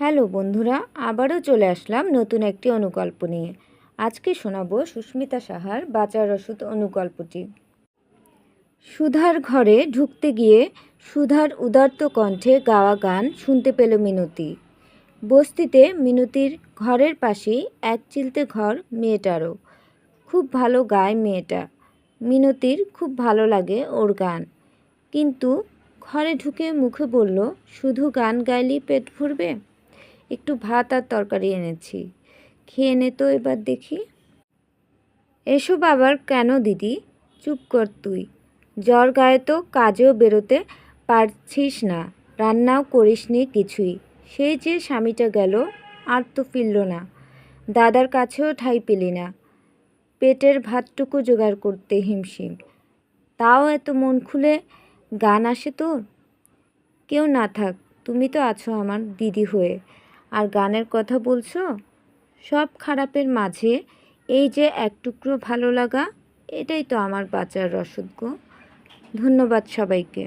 Hello বন্ধুরা, আবারও চলে আসলাম নতুন একটি অনুকল্প নিয়ে। আজকে শোনাবো সুস্মিতা সাহার বাঁচার ওষুধ অনুকল্পটি। সুধার ঘরে ঢুকতে গিয়ে সুধার উদার্ত কণ্ঠে গাওয়া গান শুনতে পেল মিনতি। বস্তিতে মিনতির ঘরের পাশেই এক চিলতে ঘর মেয়েটারও। খুব ভালো গায় মেয়েটা। মিনতির খুব ভালো লাগে ওর গান। কিন্তু ঘরে ঢুকে মুখে বলল, শুধু গান গাইলেই পেট ভরবে? একটু ভাত আর তরকারি এনেছি। খেয়ে নে তো এবার দেখি। এসব আবার কেন দিদি? চুপ কর তুই। জ্বর গায়ে তো কাজেও বেরোতে পারছিস না। রান্নাও করিসনি কিছুই। সেই যে স্বামীটা গেল, আর তো ফিরল না। দাদার কাছেও ঠাই পেলি না। পেটের ভাতটুকু জোগাড় করতে হিমশিম। তাও এত মন খুলে গান আসে তোর? কেউ না থাক, তুমি তো আছো আমার দিদি হয়ে। আর গানের কথা বলছো? সব খারাপের মাঝে এই যে এক টুকরো ভালো লাগা, এটাই তো আমার বাঁচার রসদ ধন্যবাদ সবাইকে।